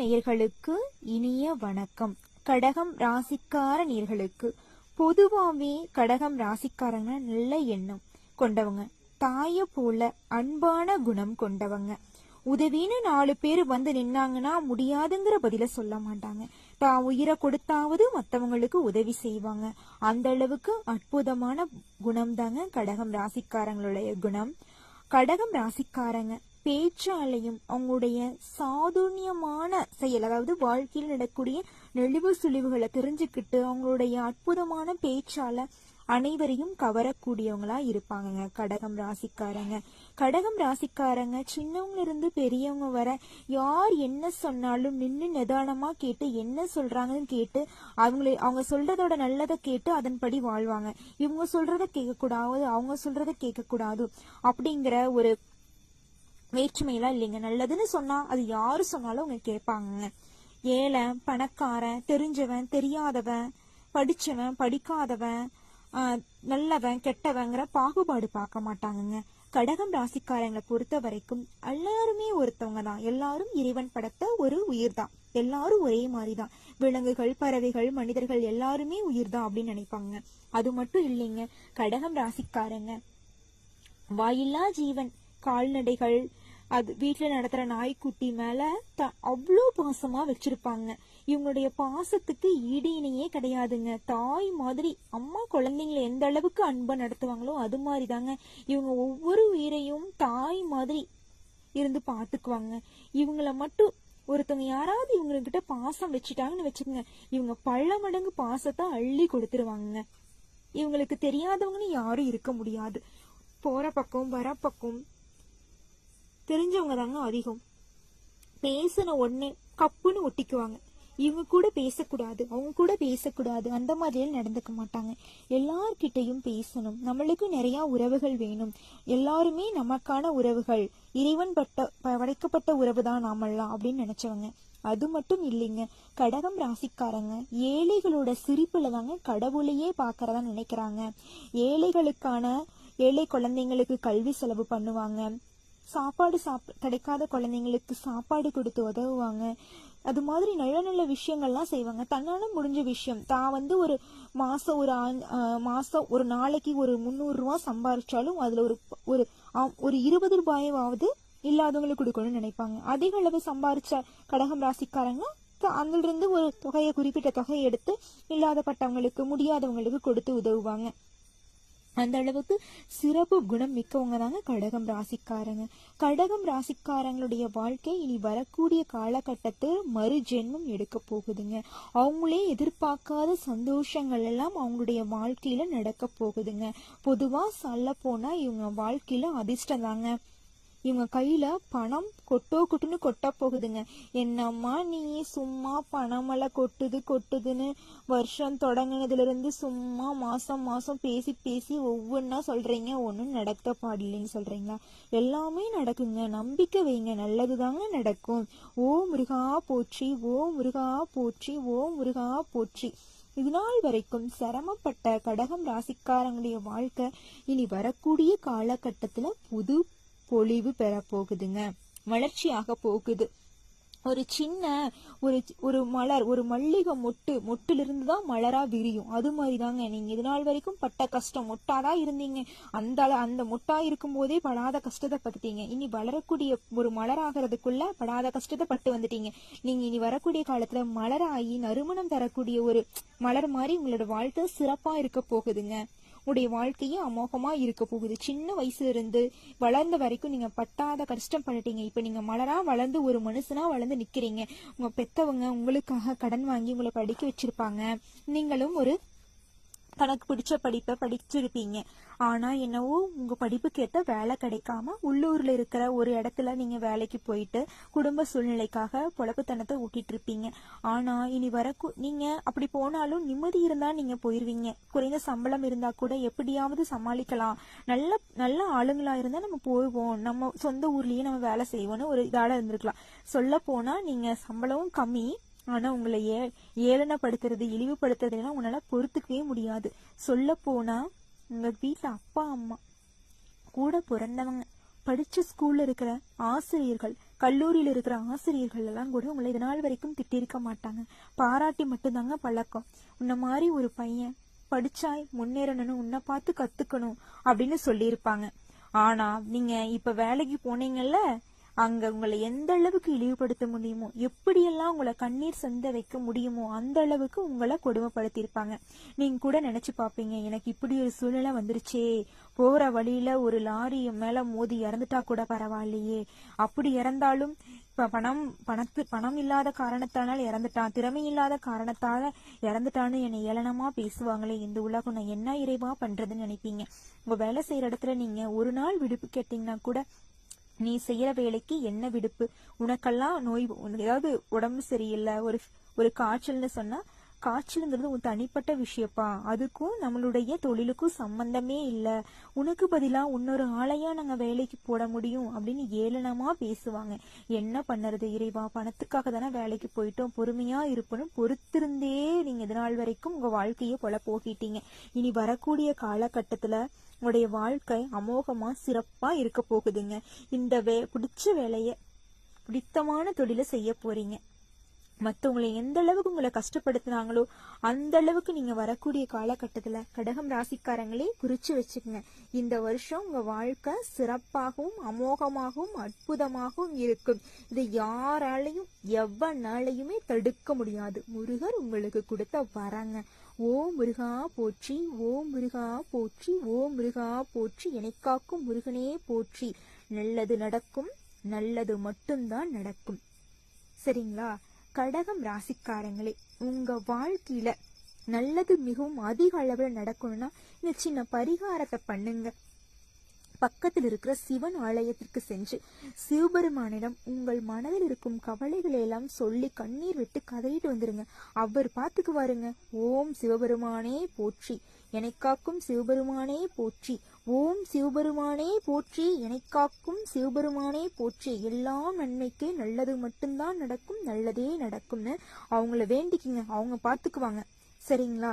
நேயர்களுக்கு இனிய வணக்கம். கடகம் ராசிக்கார நேர்களுக்கு பொதுவாகவே கடகம் ராசிக்காரங்க நல்ல எண்ணம் கொண்டவங்க. தாய போல அன்பான குணம் கொண்டவங்க. உதவின்னு நாலு பேர் வந்து நின்னாங்கன்னா முடியாதுங்கிற பதில சொல்ல மாட்டாங்க. தான் உயிரை கொடுத்தாவது மற்றவங்களுக்கு உதவி செய்வாங்க. அந்த அளவுக்கு அற்புதமான குணம் தாங்க கடகம் ராசிக்காரங்களுடைய குணம். கடகம் ராசிக்காரங்க பேச்சாலையும் அவங்களுடைய சாதுரியமான செயல் அதாவது வாழ்க்கையில் நடக்கூடிய நெளிவு சுழிவுகளை தெரிஞ்சுக்கிட்டு அவங்களுடைய அற்புதமான பேச்சால அனைவரையும் கவரக்கூடியவங்களா இருப்பாங்கங்க. கடகம் ராசிக்காரங்க. கடகம் ராசிக்காரங்க சின்னவங்க இருந்து பெரியவங்க வர யார் என்ன சொன்னாலும் நின்று நிதானமா கேட்டு என்ன சொல்றாங்கன்னு கேட்டு அவங்களை அவங்க சொல்றதோட நல்லதை கேட்டு அதன்படி வாழ்வாங்க. இவங்க சொல்றத கேட்கக்கூடாது அவங்க சொல்றத கேட்கக்கூடாது அப்படிங்கிற ஒரு வேற்றுமையெல்லாம் இல்லைங்க. நல்லதுன்னு சொன்னா அது யாரு சொன்னாலும் அவங்க கேட்பாங்க ஏழை பணக்காரன் தெரிஞ்சவன் தெரியாதவன் படிச்சவன் படிக்காதவன் நல்லவன் கெட்டவங்கிற பாகுபாடு பார்க்க மாட்டாங்கங்க. கடகம் ராசிக்காரங்களை பொறுத்த வரைக்கும் எல்லாருமே ஒருத்தவங்க தான். எல்லாரும் இறைவன் படைத்த ஒரு உயிர் தான். எல்லாரும் ஒரே மாதிரி தான். விலங்குகள் பறவைகள் மனிதர்கள் எல்லாருமே உயிர் தான் அப்படின்னு நினைப்பாங்க. அது மட்டும் இல்லைங்க. கடகம் ராசிக்காரங்க வாயில்லா ஜீவன் கால்நடைகள் அது வீட்டில் நடத்துகிற நாய்க்குட்டி மேலே த- அவ்வளோ பாசமாக வச்சுருப்பாங்க. இவங்களுடைய பாசத்துக்கு ஈடு இணையே கிடையாதுங்க. தாய் மாதிரி அம்மா குழந்தைங்களை எந்த அளவுக்கு அன்பை நடத்துவாங்களோ அது மாதிரி தாங்க இவங்க ஒவ்வொரு உயிரையும் தாய் மாதிரி இருந்து பார்த்துக்குவாங்க இவங்கள மட்டும் ஒருத்தவங்க யாராவது இவங்ககிட்ட பாசம் வச்சுட்டாங்கன்னு வச்சுக்கோங்க. இவங்க பல மடங்கு பாசத்தை அள்ளி கொடுத்துருவாங்க. இவங்களுக்கு தெரியாதவங்கன்னு யாரும் இருக்க முடியாது. போற பக்கம் வர பக்கம் தெரிஞ்சவங்க தாங்க அதிகம். பேசின உடனே கப்புன்னு ஒட்டிக்குவாங்க. இவங்க கூட பேசக்கூடாது அவங்க கூட பேசக்கூடாது அந்த மாதிரியெல்லாம் நடந்துக்க மாட்டாங்க. எல்லார்கிட்டையும் பேசணும். நம்மளுக்கு நிறைய உறவுகள் வேணும். எல்லாருமே நமக்கான உறவுகள். இறைவன் பட்ட ப- படைக்கப்பட்ட உறவு தான் நாமெல்லாம் அப்படின்னு நினைச்சவங்க. அது மட்டும் இல்லைங்க. கடகம் ராசிக்காரங்க ஏழைகளோட சிரிப்புல தாங்க கடவுளையே பாக்குறதா நினைக்கிறாங்க. ஏழைகளுக்கான ஏழை குழந்தைங்களுக்கு கல்வி செலவு பண்ணுவாங்க. சாப்பாடு சாப் கிடைக்காத குழந்தைங்களுக்கு சாப்பாடு கொடுத்து உதவுவாங்க. அது மாதிரி நல்ல நல்ல விஷயங்கள்லாம் செய்வாங்க. தன்னால முடிஞ்ச விஷயம். தான் வந்து ஒரு மாசம் ஒரு ஆண்- மாசம் ஒரு நாளைக்கு ஒரு முந்நூறு ரூபாய் சம்பாரிச்சாலும் அதுல ஒரு ஒரு ஒரு இருபது ரூபாயாவது இல்லாதவங்களுக்கு கொடுக்கணும்னு நினைப்பாங்க. அதிக அளவு சம்பாரிச்ச கடகம் ராசிக்காரங்க த- அதுல இருந்து ஒரு தொகையை குறிப்பிட்ட தொகையை எடுத்து இல்லாதப்பட்டவங்களுக்கு முடியாதவங்களுக்கு கொடுத்து உதவுவாங்க. அந்த அளவுக்கு சிறப்பு குணம் மிக்கவங்க தாங்க கடகம் ராசிக்காரங்க. கடகம் ராசிக்காரங்களுடைய வாழ்க்கை இனி வரக்கூடிய காலகட்டத்தில் மறு ஜென்மம் எடுக்க போகுதுங்க. அவங்களே எதிர்பார்க்காத சந்தோஷங்கள் எல்லாம் அவங்களுடைய வாழ்க்கையில நடக்க போகுதுங்க. பொதுவா சொல்ல போனா இவங்க வாழ்க்கையில அதிர்ஷ்டம் தாங்க இவங்க கையில பணம் கொட்டோ கொட்டுன்னு கொட்ட போகுதுங்க. என்னம்மா நீ சும்மா பணமெல்லாம் கொட்டுது கொட்டுதுன்னு வருஷம் தொடங்கினதுல இருந்து சும்மா மாசம் மாசம் பேசி பேசி ஒவ்வொன்றா சொல்றீங்க. ஒன்றும் நடக்க பாடில்லைன்னு சொல்றீங்களா? எல்லாமே நடக்குங்க. நம்பிக்கை வைங்க. நல்லதுதாங்க நடக்கும். ஓ முருகா போற்றி ஓ முருகா போற்றி ஓ முருகா போற்றி. இது நாள் வரைக்கும் சிரமப்பட்ட கடகம் ராசிக்காரங்களுடைய வாழ்க்கை இனி வரக்கூடிய காலகட்டத்துல புது பொலிவு பெற போகுதுங்க. வளர்ச்சியாக போகுது. ஒரு சின்ன ஒரு ஒரு மலர் ஒரு மல்லிகை மொட்டு மொட்டிலிருந்து தான் மலரா விரியும். அது மாதிரி தாங்க நீங்க இது நாள் வரைக்கும் பட்ட கஷ்டம். மொட்டாதான் இருந்தீங்க. அந்த அந்த மொட்டா இருக்கும் போதே படாத கஷ்டத்தை பட்டீங்க இனி வளரக்கூடிய ஒரு மலராகிறதுக்குள்ள படாத கஷ்டத்தை பட்டு வந்துட்டீங்க. நீங்க இனி வரக்கூடிய காலத்துல மலராகி நறுமணம் தரக்கூடிய ஒரு மலர் மாதிரி உங்களோட வாழ்க்கை சிறப்பா இருக்க போகுதுங்க. உடைய வாழ்க்கையும் அமோகமா இருக்க போகுது. சின்ன வயசுல இருந்து வளர்ந்த வரைக்கும் நீங்க பட்டாத கஷ்டம் பண்ணிட்டீங்க. இப்ப நீங்க மலரா வளர்ந்து ஒரு மனுஷனா வளர்ந்து நிக்கிறீங்க. உங்க பெத்தவங்க உங்களுக்காக கடன் வாங்கி உங்களை படிக்க வச்சிருப்பாங்க. நீங்களும் ஒரு தனக்கு பிடிச்ச படிப்பை படிச்சிருப்பீங்க. ஆனா என்னவோ உங்க படிப்புக்கு வேலை கிடைக்காம உள்ளூர்ல இருக்கிற ஒரு இடத்துல நீங்க வேலைக்கு போயிட்டு குடும்ப சூழ்நிலைக்காக பொழப்புத்தனத்தை ஊட்டிட்டு இருப்பீங்க ஆனா இனி வர நீங்க அப்படி போனாலும் நிம்மதி இருந்தா நீங்க போயிருவீங்க. குறைந்த சம்பளம் இருந்தா கூட எப்படியாவது சமாளிக்கலாம். நல்ல நல்ல ஆளுங்களா இருந்தா நம்ம போவோம். நம்ம சொந்த ஊர்லயே நம்ம வேலை செய்வோம்னு ஒரு இதால இருந்திருக்கலாம். சொல்ல போனா நீங்க சம்பளமும் கம்மி ஆனா உங்களை ஏ ஏளனப்படுத்துறது இழிவுபடுத்துறதுலாம் உங்களால பொறுத்துக்கவே முடியாது. சொல்ல போனா உங்க வீட்டுல அப்பா அம்மா கூட பிறந்தவங்க படிச்ச ஸ்கூல்ல இருக்கிற ஆசிரியர்கள் கல்லூரியில் இருக்கிற ஆசிரியர்கள் எல்லாம் கூட உங்களை இது நாள் வரைக்கும் திட்டிருக்க மாட்டாங்க. பாராட்டி மட்டும்தாங்க பழக்கம். உன்ன மாதிரி ஒரு பையன் படிச்சாய் முன்னேறணும் உன்னை பார்த்து கத்துக்கணும் அப்படின்னு சொல்லியிருப்பாங்க. ஆனா நீங்க இப்ப வேலைக்கு போனீங்கல்ல அங்க உங்களை எந்த அளவுக்கு இழிவுபடுத்த முடியுமோ எப்படியெல்லாம் உங்களை கண்ணீர் சொந்த வைக்க முடியுமோ அந்த அளவுக்கு உங்களை கொடுமைப்படுத்தியிருப்பாங்க. நீங்க கூட நினைச்சு பாப்பீங்க எனக்கு இப்படி ஒரு சூழ்நிலை வந்துருச்சே. போற வழியில ஒரு லாரி மேல மோதி இறந்துட்டா கூட பரவாயில்லையே. அப்படி இறந்தாலும் இப்ப பணம் பணத்து பணம் இல்லாத காரணத்தானால் இறந்துட்டான் திறமை இல்லாத காரணத்தால இறந்துட்டான்னு என்னை ஏளனமா பேசுவாங்களே இந்த உலகம் நான் என்ன இறைவா பண்றதுன்னு நினைப்பீங்க. உங்க வேலை செய்யற இடத்துல நீங்க ஒரு நாள் விடுப்பு கேட்டீங்கன்னா கூட நீ செய்யற வேலைக்கு என்ன விடுப்பு? உனக்கெல்லாம் நோய் உனக்கு ஏதாவது உடம்பு சரியில்லை ஒரு ஒரு காய்ச்சல்னு சொன்னா காய்ச்சலுங்கிறது உன் தனிப்பட்ட விஷயப்பா. அதுக்கும் நம்மளுடைய தொழிலுக்கும் சம்பந்தமே இல்ல. உனக்கு பதிலா இன்னொரு ஆளையா நாங்க வேலைக்கு போட முடியும் அப்படின்னு ஏளனமா பேசுவாங்க. என்ன பண்ணுறது இறைவா? பணத்துக்காக தானே வேலைக்கு போயிட்டோம். பொறுமையா இருப்பணும் பொறுத்திருந்தே நீங்க இது நாள் வரைக்கும் உங்க வாழ்க்கையை போல போகிட்டீங்க. இனி வரக்கூடிய காலகட்டத்துல உங்களுடைய வாழ்க்கை அமோகமா சிறப்பா இருக்க போகுதுங்க. இந்த வே பிடிச்ச வேலைய பிடித்தமான தொழிலை செய்ய போறீங்க. மற்றவங்களை எந்த அளவுக்கு உங்களை கஷ்டப்படுத்துனாங்களோ அந்த அளவுக்கு நீங்க வரக்கூடிய காலகட்டத்துல கடகம் ராசிக்காரங்களே குறிச்சு வச்சுக்கோங்க. இந்த வருஷம் உங்க வாழ்க்கை சிறப்பாகவும் அமோகமாகவும் அற்புதமாகவும் இருக்கும். இதை யாராலையும் எவ்வளவுமே தடுக்க முடியாது. முருகர் உங்களுக்கு கொடுத்த வரங்க. ஓ முருகா போற்றி ஓ முருகா போற்றி ஓ முருகா போற்றி எனக்காக்கும் முருகனே போற்றி. நல்லது நடக்கும் நல்லது மட்டும்தான் நடக்கும். சரிங்களா? கடகம் ராசிக்காரங்களே உங்க வாழ்க்கையில நல்லது மிகவும் அதிக அளவில் நடக்கணும்னா இந்த சின்ன பரிகாரத்தை பண்ணுங்க. பக்கத்தில் இருக்கிற சிவன் ஆலயத்திற்கு சென்று சிவபெருமானிடம் உங்கள் மனதில் இருக்கும் கவலைகளை எல்லாம் சொல்லி கண்ணீர் விட்டு கதையிட்டு வந்துருங்க. அவர் பார்த்துக்குவாருங்க. ஓம் சிவபெருமானே போற்றி. எனக்காக்கும் சிவபெருமானே போற்றி. ஓம் சிவபெருமானே போற்றி எனக்காக்கும் சிவபெருமானே போற்றி. எல்லாம் நன்மைக்கு நல்லது மட்டும்தான் நடக்கும் நல்லதே நடக்கும்னு. அவங்கள வேண்டிக்கிங்க அவங்க பார்த்துக்குவாங்க. சரிங்களா?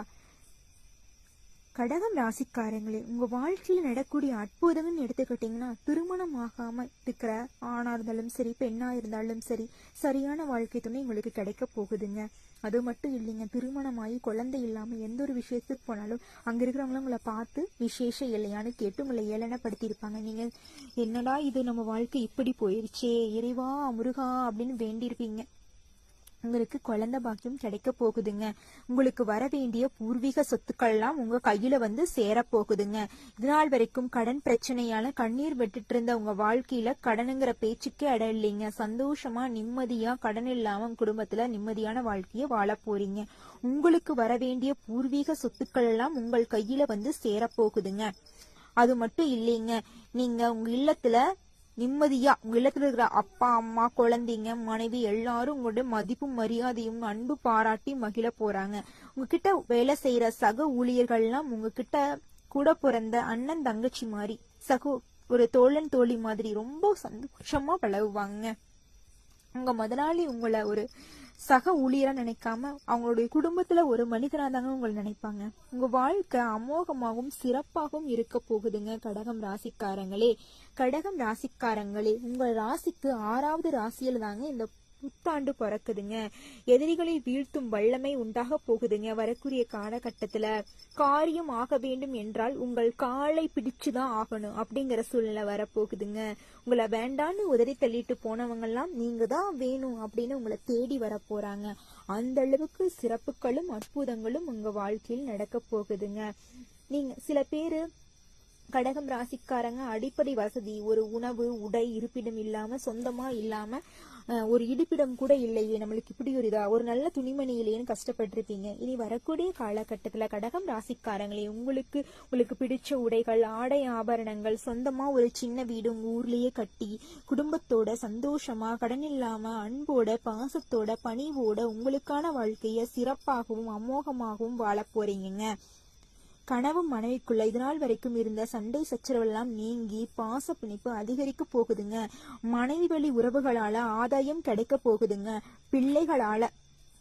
கடகம் ராசிக்காரங்களே உங்க வாழ்க்கையில நடக்கூடிய அற்புதம்னு எடுத்துக்கிட்டீங்கன்னா திருமணம் ஆகாம இருக்கிற ஆணா இருந்தாலும் சரி பெண்ணா இருந்தாலும் சரி சரியான வாழ்க்கை துணை உங்களுக்கு கிடைக்க போகுதுங்க. அது மட்டும் இல்லைங்க திருமணமாகி குழந்தை இல்லாம எந்த ஒரு விஷயத்துக்கு போனாலும் அங்க இருக்கிறவங்களும் உங்களை பார்த்து விசேஷம் இல்லையான்னு கேட்டு உங்களை ஏளனப்படுத்தியிருப்பாங்க. நீங்க என்னடா இது நம்ம வாழ்க்கை இப்படி போயிருச்சே இறைவா முருகா அப்படின்னு வேண்டியிருப்பீங்க. உங்களுக்கு குழந்தை பாக்கியம் கிடைக்க போகுதுங்க. உங்களுக்கு வர வேண்டிய பூர்வீக சொத்துக்கள்லாம் உங்க கையில வந்து சேர போகுதுங்க. இதனால் வரைக்கும் கடன் பிரச்சனையால கண்ணீர் விட்டுட்டு இருந்த உங்க வாழ்க்கையில கடனுங்கிற பேச்சுக்கே இடம் இல்லைங்க. சந்தோஷமா நிம்மதியா கடன் இல்லாம குடும்பத்துல நிம்மதியான வாழ்க்கைய வாழ போறீங்க. உங்களுக்கு வர வேண்டிய பூர்வீக சொத்துக்கள் எல்லாம் உங்கள் கையில வந்து சேர போகுதுங்க. அது மட்டும் இல்லைங்க. நீங்க உங்க இல்லத்துல நிம்மதியா உங்க இல்லத்துல இருக்கிற அப்பா அம்மா குழந்தைங்க மனைவி எல்லாரும் உங்களோட மதிப்பும் மரியாதையும் அன்பு பாராட்டி மகிழ போறாங்க. உங்ககிட்ட வேலை செய்யற சக ஊழியர்கள்லாம் உங்ககிட்ட கூட பிறந்த அண்ணன் தங்கச்சி மாதிரி சகோ ஒரு தோழன் தோழி மாதிரி ரொம்ப சந்தோஷமா பழகுவாங்க. உங்க முதலாளி உங்களை ஒரு சக ஊழியரா நினைக்காம அவங்களுடைய குடும்பத்துல ஒரு மனிதனா தாங்க உங்களை நினைப்பாங்க. உங்க வாழ்க்கை அமோகமாகவும் சிறப்பாகவும் இருக்க போகுதுங்க கடகம் ராசிக்காரங்களே. கடகம் ராசிக்காரங்களே உங்கள் ராசிக்கு ஆறாவது ராசியில தாங்க இந்த புத்தாண்டு பிறக்குதுங்க. எதிரிகளை வீழ்த்தும் வல்லமை உண்டாக போகுதுங்க வரக்கூடிய காலகட்டத்துல. காரியம் ஆக வேண்டும் என்றால் உங்கள் காலை பிடிச்சுதான் ஆகணும் அப்படிங்கிற சூழ்நிலை வரப்போகுதுங்க. உங்களை வேண்டான்னு உதறி தள்ளிட்டு போனவங்க எல்லாம் நீங்க தான் வேணும் அப்படின்னு உங்களை தேடி வர போறாங்க அந்த அளவுக்கு சிறப்புகளும் அற்புதங்களும் உங்க வாழ்க்கையில் நடக்க போகுதுங்க. நீங்க சில பேரு கடகம் ராசிக்காரங்க அடிப்படை வசதி ஒரு உணவு உடை இருப்பிடம் இல்லாம சொந்தமா இல்லாம ஒரு இடிப்பிடம் கூட இல்லையே நம்மளுக்கு இப்படி ஒரு இதா ஒரு நல்ல துணிமணி இல்லையேன்னு கஷ்டப்பட்டிருப்பீங்க. இனி வரக்கூடிய காலகட்டத்தில் கடகம் ராசிக்காரங்களே உங்களுக்கு உங்களுக்கு பிடிச்ச உடைகள் ஆடை ஆபரணங்கள் சொந்தமாக ஒரு சின்ன வீடு ஊர்லேயே கட்டி குடும்பத்தோட சந்தோஷமா கடன் இல்லாம அன்போட பாசத்தோட பணிவோட உங்களுக்கான வாழ்க்கையை சிறப்பாகவும் அமோகமாகவும் வாழ போறீங்க கனவும் மனைவிக்குள்ள இதனால் வரைக்கும் இருந்த சண்டை சச்சரவெல்லாம் நீங்கி பாச பிணைப்பு அதிகரிக்க போகுதுங்க. மனைவி வழி உறவுகளால ஆதாயம் கிடைக்க போகுதுங்க. பிள்ளைகளால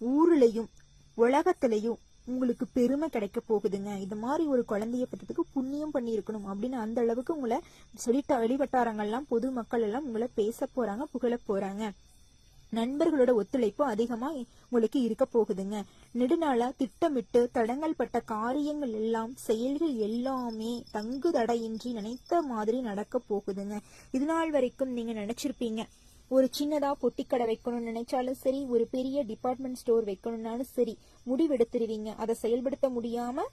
ஊர்லயும் உலகத்திலையும் உங்களுக்கு பெருமை கிடைக்க போகுதுங்க. இந்த மாதிரி ஒரு குழந்தைய பத்ததுக்கு புண்ணியம் பண்ணியிருக்கணும் அப்படின்னு அந்த அளவுக்கு உங்களை சொல்லிட்ட வெளிவட்டாரங்கள்லாம் பொது மக்கள் எல்லாம் உங்களை பேச போறாங்க புகழ போறாங்க. நண்பர்களோட ஒத்துழைப்பு அதிகமா உங்களுக்கு இருக்க போகுதுங்க. நெடுநாளா திட்டமிட்டு தடங்கள் பட்ட காரியங்கள் எல்லாம் செயல்கள் எல்லாமே தங்கு தடையின்றி நினைத்த மாதிரி நடக்க போகுதுங்க. இது நாள் வரைக்கும் நீங்க நினைச்சிருப்பீங்க. ஒரு சின்னதா பொட்டிக்கடை வைக்கணும்னு நினைச்சாலும் சரி ஒரு பெரிய டிபார்ட்மெண்ட் ஸ்டோர் வைக்கணும்னாலும் சரி முடிவெடுத்துருவீங்க. அதை செயல்படுத்த முடியாம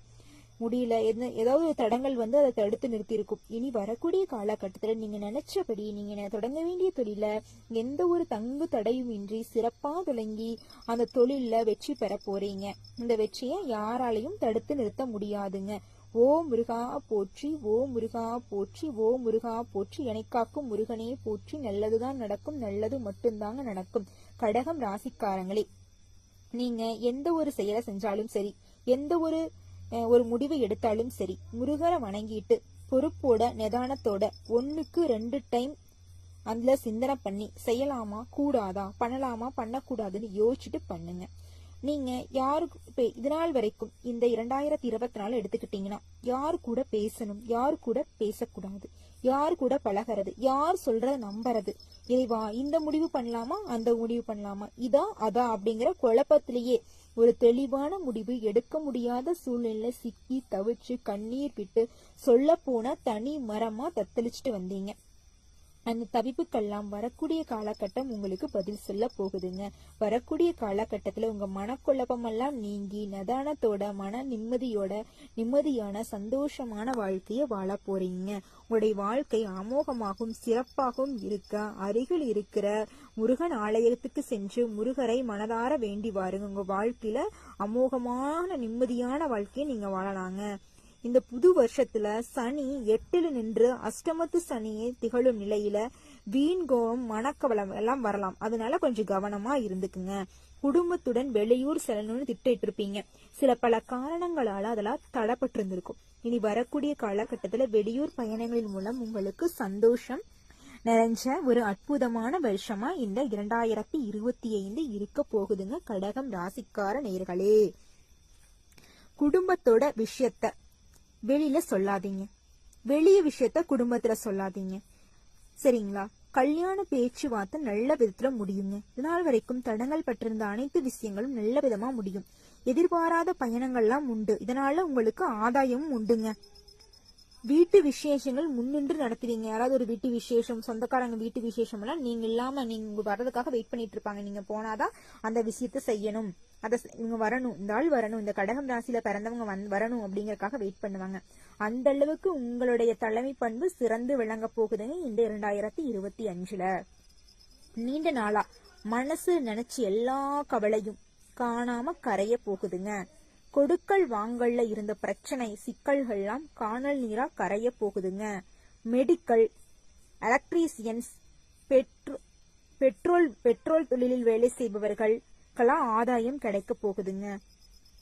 முடியல எது ஏதாவது ஒரு தடங்கள் வந்து அதை தடுத்து நிறுத்தியிருக்கும். இனி வரக்கூடிய காலகட்டத்தில் நீங்க நினைச்சபடி நீங்க தொடங்க வேண்டிய தொழில எந்த ஒரு தங்கு தடையும் இன்றி சிறப்பாக தொடங்கி அந்த தொழிலில் வெற்றி பெற போறீங்க. இந்த வெற்றியை யாராலையும் தடுத்து நிறுத்த முடியாதுங்க. ஓ முருகா போற்றி ஓ முருகா போற்றி ஓ முருகா போற்றி எனக்காக்கும் முருகனே போற்றி நல்லதுதான் நடக்கும் நல்லது மட்டும்தாங்க நடக்கும். கடகம் ராசிக்காரங்களே நீங்க எந்த ஒரு செயலை செஞ்சாலும் சரி எந்த ஒரு ஒரு முடிவு எடுத்தாலும் சரி. முருகரை வணங்கிட்டு பொறுப்போட நிதானத்தோட ஒன்னுக்கு ரெண்டு டைம் அதுல சிந்தனை பண்ணி செய்யலாமா கூடாதா பண்ணலாமா பண்ணக்கூடாதுன்னு யோசிச்சுட்டு பண்ணுங்க. நீங்க யாருக்கு இப்ப இது நாள் வரைக்கும் இந்த இரண்டாயிரத்தி இருபத்தி நாலு எடுத்துக்கிட்டீங்கன்னா யார் கூட பேசணும் யார் கூட பேசக்கூடாது யார் கூட பழகிறது யார் சொல்றத நம்புறது இறைவா இந்த முடிவு பண்ணலாமா அந்த முடிவு பண்ணலாமா இதா அதா அப்படிங்கிற குழப்பத்திலேயே ஒரு தெளிவான முடிவு எடுக்க முடியாத சூழ்நிலை சிக்கி தவிச்சு கண்ணீர் விட்டு சொல்ல போனா தனி மரமா தத்தளிச்சுட்டு வந்தீங்க. அந்த தவிப்புக்கெல்லாம் வரக்கூடிய காலகட்டம் உங்களுக்கு பதில் சொல்ல போகுதுங்க. வரக்கூடிய காலகட்டத்துல உங்க மனக்குழப்பமெல்லாம் நீங்கி நதானத்தோட மன நிம்மதியோட நிம்மதியான சந்தோஷமான வாழ்க்கைய வாழ போறீங்க. உங்களுடைய வாழ்க்கை அமோகமாகவும் சிறப்பாகவும் இருக்க அருகில் இருக்கிற முருகன் ஆலயத்துக்கு சென்று முருகரை மனதார வேண்டி வாருங்க. உங்க வாழ்க்கையில அமோகமான நிம்மதியான வாழ்க்கையை நீங்க வாழலாங்க. இந்த புது வருஷத்துல சனி எட்டுல நின்று அஷ்டமத்து சனியை திகழும் நிலையில வீண் கோபம் மனக்கவலம் எல்லாம் வரலாம். அதனால கொஞ்சம் கவனமா இருந்துக்குங்க. குடும்பத்துடன் வெளியூர் செல்லணும்னு திட்டிட்டு இருப்பீங்க சில பல காரணங்களால அதெல்லாம் தடைப்பட்டிருந்திருக்கும். இனி வரக்கூடிய காலகட்டத்துல வெளியூர் பயணங்களின் மூலம் உங்களுக்கு சந்தோஷம் நிறைஞ்ச ஒரு அற்புதமான வருஷமா இந்த இரண்டாயிரத்தி இருபத்தி ஐந்து இருக்க போகுதுங்க. கடகம் ராசிக்கார நேர்களே குடும்பத்தோட விஷயத்த வெளியில சொல்லாதீங்க. வெளிய விஷயத்த குடும்பத்துல சொல்லாதீங்க. சரிங்களா? கல்யாண பேச்சுவார்த்தை நல்ல விதத்துல முடியுங்க. இதனால் வரைக்கும் தடங்கள் பட்டிருந்த அனைத்து விஷயங்களும் நல்ல விதமா முடியும். எதிர்பாராத பயணங்கள்லாம் உண்டு. இதனால உங்களுக்கு ஆதாயமும் உண்டுங்க. வீட்டு விசேஷங்கள் முன்னின்று நடத்துவீங்க. யாராவது ஒரு வீட்டு விசேஷம் சொந்தக்காரங்க வீட்டு விசேஷம் எல்லாம் நீங்க இல்லாம நீங்க வர்றதுக்காக வெயிட் பண்ணிட்டு இருப்பாங்க. நீங்க போனாதான் அந்த விஷயத்த செய்யணும். அதை இவங்க வரணும் இந்த ஆள் வரணும் இந்த கடகம் ராசியில பிறந்தவங்க வந் வரணும் அப்படிங்கறக்காக வெயிட் பண்ணுவாங்க. அந்த அளவுக்கு உங்களுடைய தலைமை பண்பு சிறந்து விளங்க போகுதுங்க இந்த இரண்டாயிரத்தி இருபத்தி அஞ்சுல. நீண்ட நாளா மனசு நினைச்சு எல்லா கவலையும் காணாம கரைய போகுதுங்க. கொடுக்கல் வாங்கல்ல இருந்த பிரச்சனை சிக்கல்கள்லாம் காணல் நீரா கரைய போகுதுங்க. Medical electricians petro petrol petrol தொழிலில் வேலை செய்பவர்கள் செய்பவர்களுக்கெல்லாம் ஆதாயம் கிடைக்க போகுதுங்க.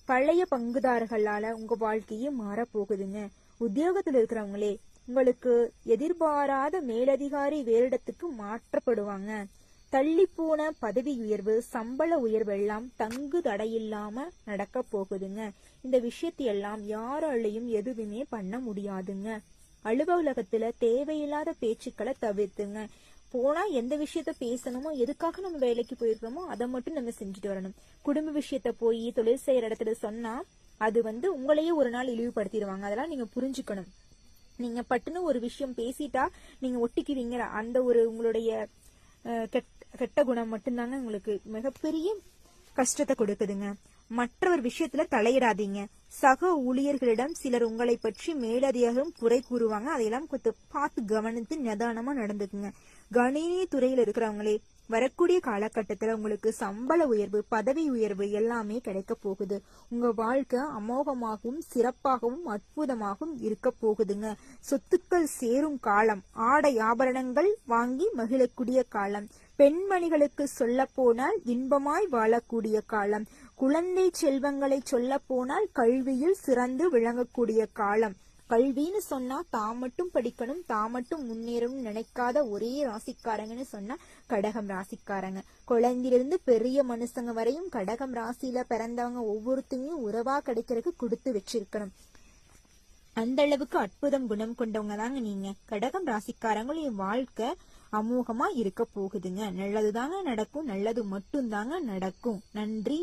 பழைய பங்குதாரர்களால உங்க வாழ்க்கையே மாற போகுதுங்க. உத்தியோகத்தில் இருக்கிறவங்களே உங்களுக்கு எதிர்பாராத மேலதிகாரி வேறிடத்துக்கு மாற்றப்படுவாங்க. தள்ளி போன பதவி உயர்வு சம்பள உயர்வு எல்லாம் தங்கு தடையில்லாம நடக்க போகுதுங்க. இந்த விஷயத்தையெல்லாம் யாராலையும் எதுவுமே பண்ண முடியாதுங்க. அலுவலகத்துல தேவையில்லாத பேச்சுக்களை தவிர்த்துங்க. போனா எந்த விஷயத்த பேசணுமோ எதுக்காக நம்ம வேலைக்கு போயிருக்கிறோமோ அதை மட்டும் நம்ம செஞ்சுட்டு வரணும். குடும்ப விஷயத்த போய் தொழில் செய்யற இடத்துல சொன்னா அது வந்து உங்களையே ஒரு நாள் இழிவுபடுத்திடுவாங்க அதெல்லாம் நீங்க புரிஞ்சுக்கணும். நீங்க பட்டுன்னு ஒரு விஷயம் பேசிட்டா நீங்க ஒட்டிக்குவீங்க அந்த ஒரு உங்களுடைய கெட்- கெட்ட குணம் மட்டும்தாங்க உங்களுக்கு மிகப்பெரிய கஷ்டத்தை கொடுக்குதுங்க. மற்றவர் விஷயத்துல தலையிடாதீங்க. சக ஊழியர்களிடம் சிலர் உங்களை பற்றி மேலதிகம் குறை கூறுவாங்க. அதையெல்லாம் கொஞ்சம் பார்த்து கவனித்து நிதானமா நடந்துக்குங்க. கணினி துறையில இருக்கிறவங்களே வரக்கூடிய காலகட்டத்துல உங்களுக்கு சம்பள உயர்வு பதவி உயர்வு எல்லாமே கிடைக்க போகுது. உங்க வாழ்க்கை அமோகமாகவும் சிறப்பாகவும் அற்புதமாகவும் இருக்க போகுதுங்க. சொத்துக்கள் சேரும் காலம் ஆடை ஆபரணங்கள் வாங்கி மகிழக்கூடிய காலம். பெண்மணிகளுக்கு சொல்ல போனால் இன்பமாய் வாழக்கூடிய காலம். குழந்தை செல்வங்களை சொல்ல போனால் கல்வியில் சிறந்து விளங்கக்கூடிய காலம். கல்வின்னு சொன்னா தான் மட்டும் படிக்கணும் தான் மட்டும் முன்னேறணும்னு நினைக்காத ஒரே ராசிக்காரங்கன்னு சொன்னா கடகம் ராசிக்காரங்க. குழந்தையிலிருந்து பெரிய மனுஷங்க வரையும் கடகம் ராசியில பிறந்தவங்க ஒவ்வொருத்தையும் உறவா கிடைக்கிறதுக்கு கொடுத்து வச்சிருக்கணும். அந்த அளவுக்கு அற்புதம் குணம் கொண்டவங்க தாங்க நீங்க. கடகம் ராசிக்காரங்களும் வாழ்க்கை அமோகமா இருக்க போகுதுங்க. நல்லதுதாங்க நடக்கும் நல்லது மட்டும் தாங்க நடக்கும். நன்றி